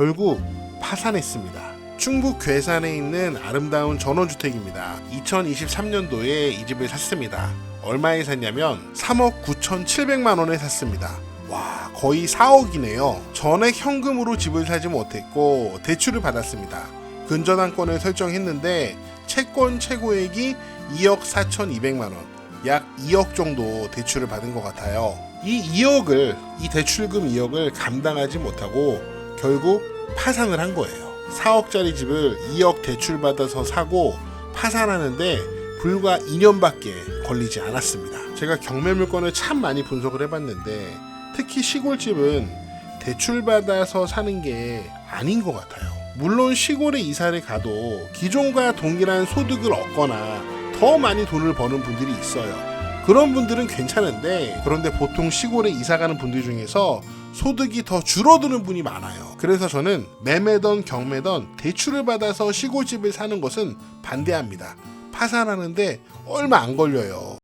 결국 파산했습니다. 충북 괴산에 있는 아름다운 전원주택입니다. 2023년도에 이 집을 샀습니다. 얼마에 샀냐면 3억 9,700만 원에 샀습니다. 와, 거의 4억이네요. 전액 현금으로 집을 사지 못했고 대출을 받았습니다. 근저당권을 설정했는데 채권 최고액이 2억 4,200만 원, 약 2억 정도 대출을 받은 것 같아요. 이 2억을 이 대출금 2억을 감당하지 못하고 결국 파산을 한 거예요. 4억짜리 집을 2억 대출 받아서 사고 파산하는데 불과 2년밖에 걸리지 않았습니다. 제가 경매 물건을 참 많이 분석을 해봤는데 특히 시골집은 대출 받아서 사는 게 아닌 것 같아요. 물론 시골에 이사를 가도 기존과 동일한 소득을 얻거나 더 많이 돈을 버는 분들이 있어요. 그런 분들은 괜찮은데 그런데 보통 시골에 이사 가는 분들 중에서 소득이 더 줄어드는 분이 많아요. 그래서 저는 매매던 경매던 대출을 받아서 시골집을 사는 것은 반대합니다. 파산하는데 얼마 안 걸려요.